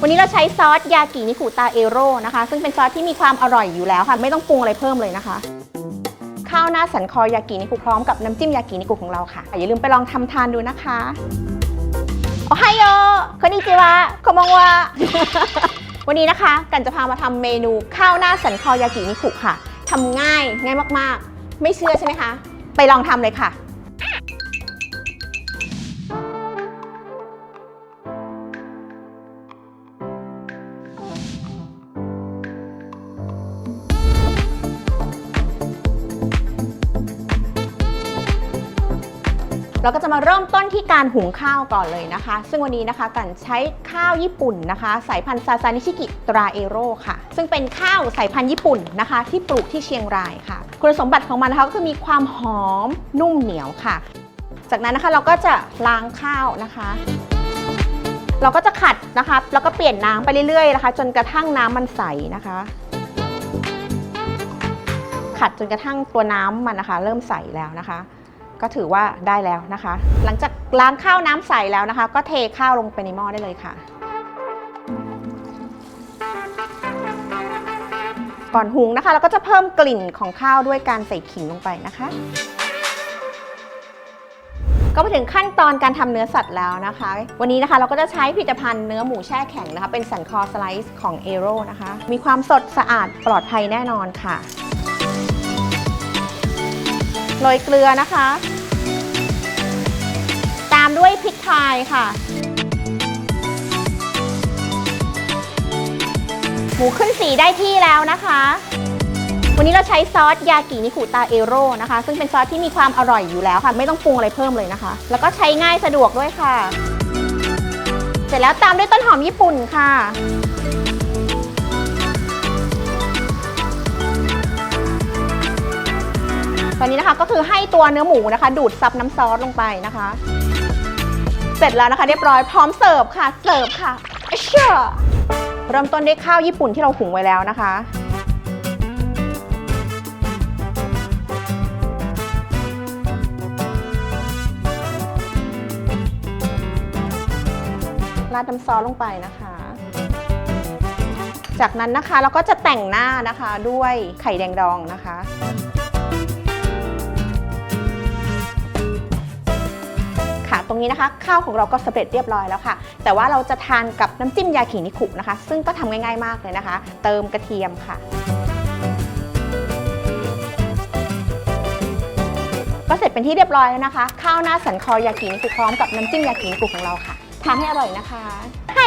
วันนี้เราใช้ซอสยากินิคุตาเอโร่นะคะ ซึ่งเป็นซอสที่มีความอร่อยอยู่แล้วค่ะ ไม่ต้องปรุงอะไรเพิ่มเลยนะคะ ข้าวหน้าสันคอยากินิคุพร้อมกับน้ำจิ้มยากินิคุของเราค่ะ อย่าลืมไปลองทำทานดูนะคะโอไฮโยคอนนิจิวะคอมองวะวันนี้นะคะ กันจะพามาทำเมนูข้าวหน้าสันคอยากินิคุค่ะทำง่ายง่ายมากๆ ไม่เชื่อใช่ไหมคะ ไปลองทำเลยค่ะ เราก็จะมาเริ่มต้นที่การหุงข้าวก่อนเลยนะคะ ซึ่งวันนี้นะคะกันใช้ข้าวญี่ปุ่นนะคะ สายพันธุ์ซาซานิชิกิตราเอโร่ค่ะ ซึ่งเป็นข้าวสายพันธุ์ญี่ปุ่นนะคะ ที่ปลูกที่เชียงรายค่ะ คุณสมบัติของมันนะคะก็คือมีความหอมนุ่มเหนียวค่ะ จากนั้นนะคะเราก็จะล้างข้าวนะคะเราก็จะขัดนะคะ แล้วก็เปลี่ยนน้ำไปเรื่อยๆนะคะ จนกระทั่งน้ำมันใสนะคะ ขัดจนกระทั่งตัวน้ำมันนะคะ เริ่มใสแล้วนะคะ ก็ถือว่าได้แล้วนะคะ หลังจากล้างข้าวน้ำใสแล้วนะคะ ก็เทข้าวลงไปในหม้อได้เลยค่ะ ก่อนหุงนะคะ เราก็จะเพิ่มกลิ่นของข้าวด้วยการใส่ขิงลงไปนะคะก็มาถึงขั้นตอนการทำเนื้อสัตว์แล้วนะคะ วันนี้นะคะเราก็จะใช้ผลิตภัณฑ์เนื้อหมูแช่แข็งนะคะ เป็นสันคอสไลซ์ของเอโรนะคะ มีความสดสะอาดปลอดภัยแน่นอนค่ะ โรยเกลือนะคะ ด้วยพริกไทยค่ะ หมูขึ้นสีได้ที่แล้วนะคะ วันนี้เราใช้ซอสยากินิคุตาเอโร่นะคะ ซึ่งเป็นซอสที่มีความอร่อยอยู่แล้วค่ะ ไม่ต้องปรุงอะไรเพิ่มเลยนะคะ แล้วก็ใช้ง่ายสะดวกด้วยค่ะ เสร็จแล้วตามด้วยต้นหอมญี่ปุ่นค่ะตอนนี้นะคะก็คือให้ตัวเนื้อหมูนะคะ ดูดซับน้ำซอสลงไปนะคะ เสร็จแล้วนะคะเรียบร้อยพร้อมเสิร์ฟค่ะ เสิร์ฟค่ะอะเชื่อเริ่มต้นด้วยข้าวญี่ปุ่นที่เราหุงไว้แล้วนะคะ ราดน้ำซอสลงไปนะคะ จากนั้นนะคะเราก็จะแต่งหน้านะคะด้วยไข่แดงดองนะคะ นี้นะคะ ข้าวของเราก็สำเร็จเรียบร้อยแล้วค่ะ แต่ว่าเราจะทานกับน้ำจิ้มยาขินิคุนะคะ ซึ่งก็ทำง่ายๆมากเลยนะคะ เติมกระเทียมค่ะ ก็เสร็จเป็นที่เรียบร้อยแล้วนะคะ ข้าวหน้าสันคอยากินิคุพร้อมกับน้ำจิ้มยากินิคุของเราค่ะทานให้อร่อยนะคะให้